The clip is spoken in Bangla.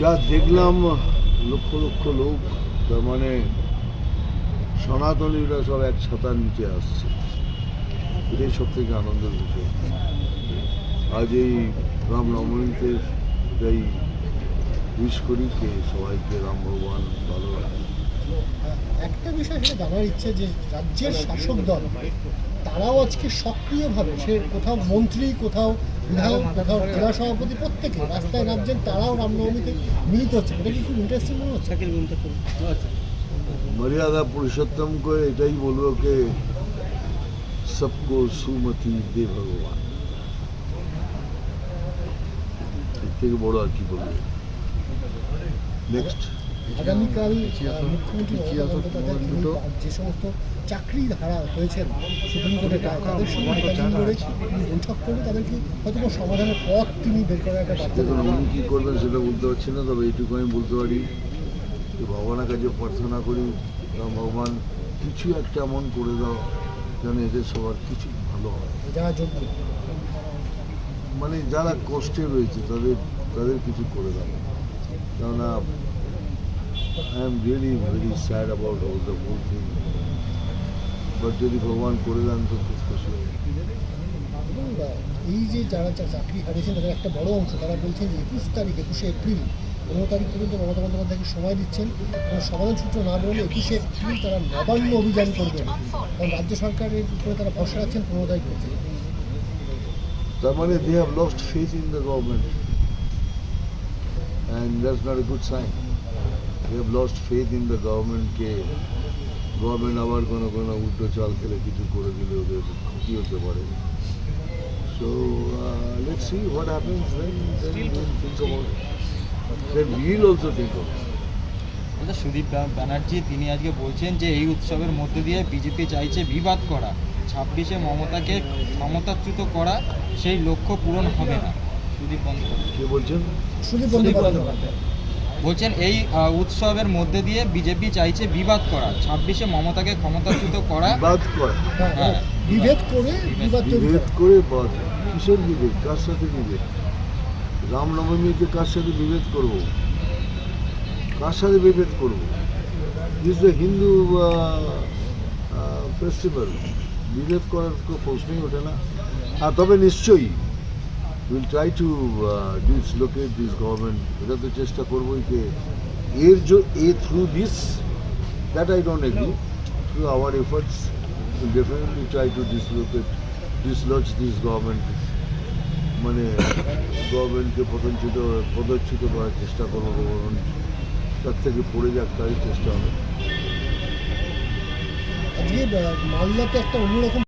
যা দেখলাম, লক্ষ লক্ষ লোক, তার মানে সনাতনীরা সব এক ছাতার নিচে আসছে। এটাই সব থেকে আনন্দের বিষয়। আজ এই রামনবমীতে এটাই উইশ করি যে সবাইকে রাম ভগবান ভালো একটা বিষয় সেটা জানার ইচ্ছে যে রাজ্যের শাসক দল, তারাও আজকে সক্রিয়ভাবে, সে কোথাও মন্ত্রী, কোথাও জেলা সভাপতি প্রত্যেকে রাস্তায় নামছেন তারাও রামনবমীতে মিলিত হচ্ছে। এটা কি খুব ইন্টারেস্টিং মনে হচ্ছে? মর্যাদা পুরুষোত্তম করে এটাই বলব কে সবকো সুমতি দে ভগবান। এর থেকে বড় আর কি বলব? নেক্সট আগামীকাল মুখ্যমন্ত্রী যে সমস্ত চাকরি ধারা হয়েছেন সুপ্রিম কোর্টে তাদের সঙ্গে করে বৈঠক করে তাদেরকে হয়তো সমাধানের পথ তিনি বের করার একটা কী করবেন সেটা বলতে পারছি না তবে এইটুকু আমি বলতে পারি যে ভগবানের কাছে প্রার্থনা করি ভগবান কিছু একটা এমন করে দাও যেন এদের সবার কিছু ভালো হয়। যারা যোগ্য। মানে যারা কষ্টে রয়েছে তাদের তাদের কিছু করে দাও। কেননা I am really very sad about all the whole thing but যদি ভগবান করে দেন তো খুব খুশি আহ, এই যে যারা চাকরি হারিয়েছেন তাদের একটা বড় অংশ তারা বলছেন যে একুশ তারিখ একুশে এপ্রিল পনেরো তারিখ পর্যন্ত মমতা বন্দ্যোপাধ্যায়কে সময় দিচ্ছেন। এবং সমাধান সূত্র না বেরোলে একুশে এপ্রিল তারা নবান্ন অভিযান করবেন। কারণ রাজ্য সরকারের উপরে তারা ভরসা রাখছেন পনেরো তারিখ পর্যন্ত। তার মানে they have lost faith in the government and that's not a good sign they have lost faith in the গভর্নমেন্টকে গভর্নমেন্ট আবার কোনো কোনো উল্টো চাল খেলে কিছু করে দিলে ওদের ক্ষতি হতে পারে। So let's see what happens then think about then will also think about আচ্ছা সুদীপ ব্যানার্জি তিনি আজকে বলছেন যে এই উৎসবের মধ্যে দিয়ে বিজেপি চাইছে বিবাদ করা। ছাব্বিশে মমতাকে ক্ষমতাচ্যুত করা সেই লক্ষ্য পূরণ হবে না। সুদীপ বন্দ্যোপাধ্যায়। কে বলছেন? সুদীপ বন্দ্যোপাধ্যায়। বলছেন এই উৎসবের মধ্যে দিয়ে বিজেপি চাইছে বিবাদ করা। ছাব্বিশে মমতাকে ক্ষমতাচ্যুত করা। বাদ কর। হ্যাঁ, হ্যাঁ। বিভেদ করে বিবাদ তৈরি বিভেদ করা। করে বাদ কিসের বিভেদ? কার সাথে বিভেদ? রামনবমীতে কার সাথে বিভেদ করব? কার সাথে বিভেদ করব? দিস দ্য হিন্দু ফেস্টিভ্যাল বিভেদ করার কোনো প্রশ্নই ওঠে না। আর তবে নিশ্চয়ই will try to dislocate this government এটা তো চেষ্টা করবোই যে এর যে, a through this that I don't agree through our efforts will definitely try to dislocate dislodge this government মানে গভর্নমেন্টকে পদচ্যুত পদচ্যুত করার চেষ্টা করব গভর্নমেন্ট তার থেকে পড়ে যাক, তারই চেষ্টা হবে। মালদাতে একটা অন্যরকম